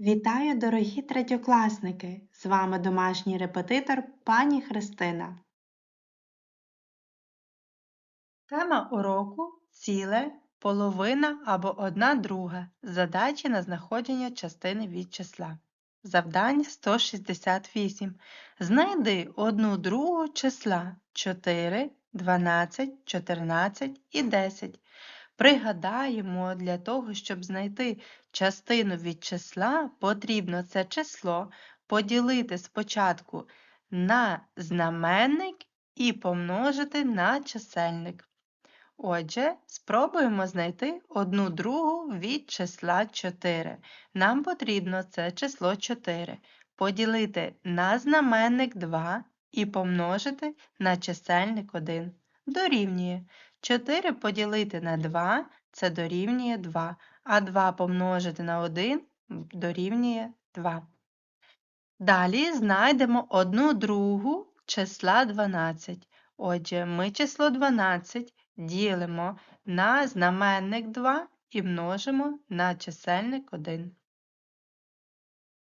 Вітаю, дорогі третьокласники! З вами домашній репетитор пані Христина. Тема уроку ціле, половина або одна друга. Задачі на знаходження частини від числа. Завдання 168. Знайди одну другу числа 4, 12, 14 і 10. Пригадаємо, для того, щоб знайти частину від числа, потрібно це число поділити спочатку на знаменник і помножити на чисельник. Отже, спробуємо знайти одну другу від числа 4. Нам потрібно це число 4 поділити на знаменник 2 і помножити на чисельник 1. Дорівнює 4 поділити на 2 це дорівнює 2, а 2 помножити на 1 дорівнює 2. Далі знайдемо одну другу числа 12. Отже, ми число 12 ділимо на знаменник 2 і множимо на чисельник 1.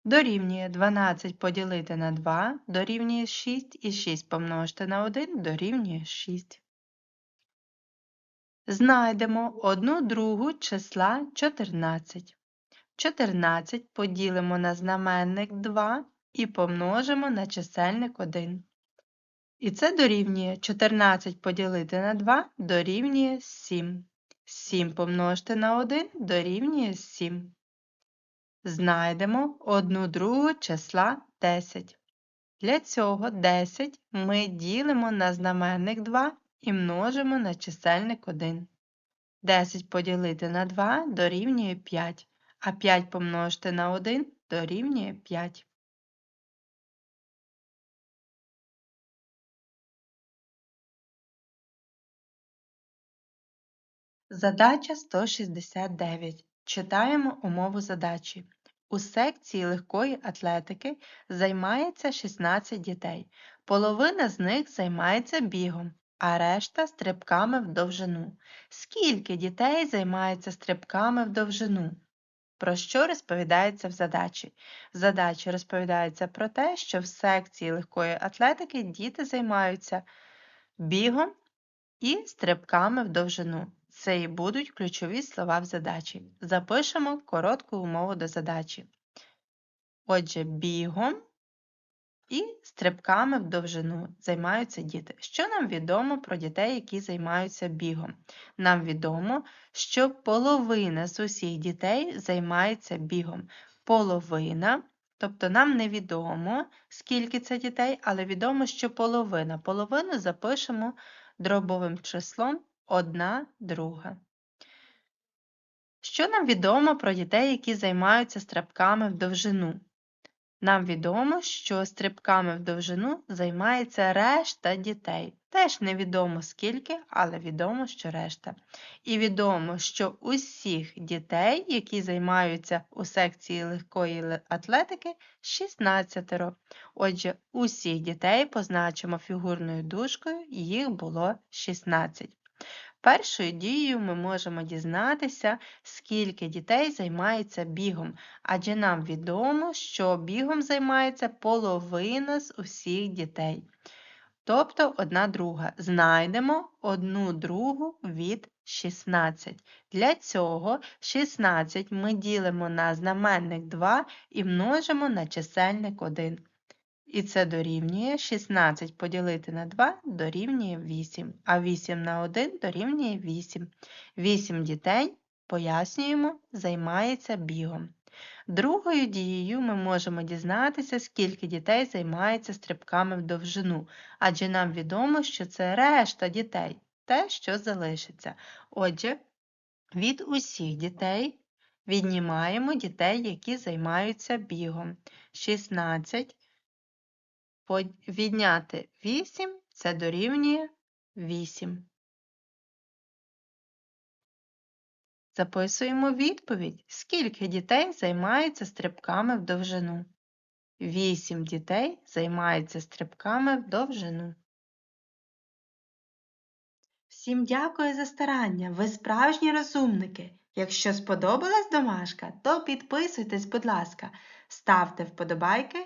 Дорівнює 12 поділити на 2 дорівнює 6 і 6 помножити на 1 дорівнює 6. Знайдемо одну другу числа 14. 14 поділимо на знаменник 2 і помножимо на чисельник 1. І це дорівнює 14 поділити на 2 дорівнює 7. 7 помножити на 1 дорівнює 7. Знайдемо одну другу числа 10. Для цього 10 ми ділимо на знаменник 2 і множимо на чисельник 1. 10 поділити на 2 дорівнює 5, а 5 помножити на 1 дорівнює 5. Задача 169. Читаємо умову задачі. У секції легкої атлетики займається 16 дітей. Половина з них займається бігом, а решта стрибками в довжину. Скільки дітей займається стрибками в довжину? Про що розповідається в задачі? В задачі розповідається про те, що в секції легкої атлетики діти займаються бігом і стрибками в довжину. Це і будуть ключові слова в задачі. Запишемо коротку умову до задачі. Отже, бігом і стрибками в довжину займаються діти. Що нам відомо про дітей, які займаються бігом? Нам відомо, що половина з усіх дітей займається бігом. Половина, тобто нам невідомо, скільки це дітей, але відомо, що половина. Половину запишемо дробовим числом 1 друга. Що нам відомо про дітей, які займаються стрибками в довжину? Нам відомо, що стрибками в довжину займається решта дітей. Теж невідомо скільки, але відомо, що решта. І відомо, що усіх дітей, які займаються у секції легкої атлетики, 16. Отже, усіх дітей позначимо фігурною дужкою, їх було 16. Першою дією ми можемо дізнатися, скільки дітей займається бігом, адже нам відомо, що бігом займається половина з усіх дітей. Тобто одна друга. Знайдемо одну другу від 16. Для цього 16 ми ділимо на знаменник 2 і множимо на чисельник 1. І це дорівнює 16 поділити на 2 дорівнює 8, а 8 на 1 дорівнює 8. 8 дітей, пояснюємо, займається бігом. Другою дією ми можемо дізнатися, скільки дітей займається стрибками в довжину, адже нам відомо, що це решта дітей, те, що залишиться. Отже, від усіх дітей віднімаємо дітей, які займаються бігом. 16 Відняти 8 це дорівнює 8. Записуємо відповідь, скільки дітей займається стрибками в довжину. 8 дітей займаються стрибками в довжину. Всім дякую за старання. Ви справжні розумники. Якщо сподобалась домашка, то підписуйтесь, будь ласка, ставте вподобайки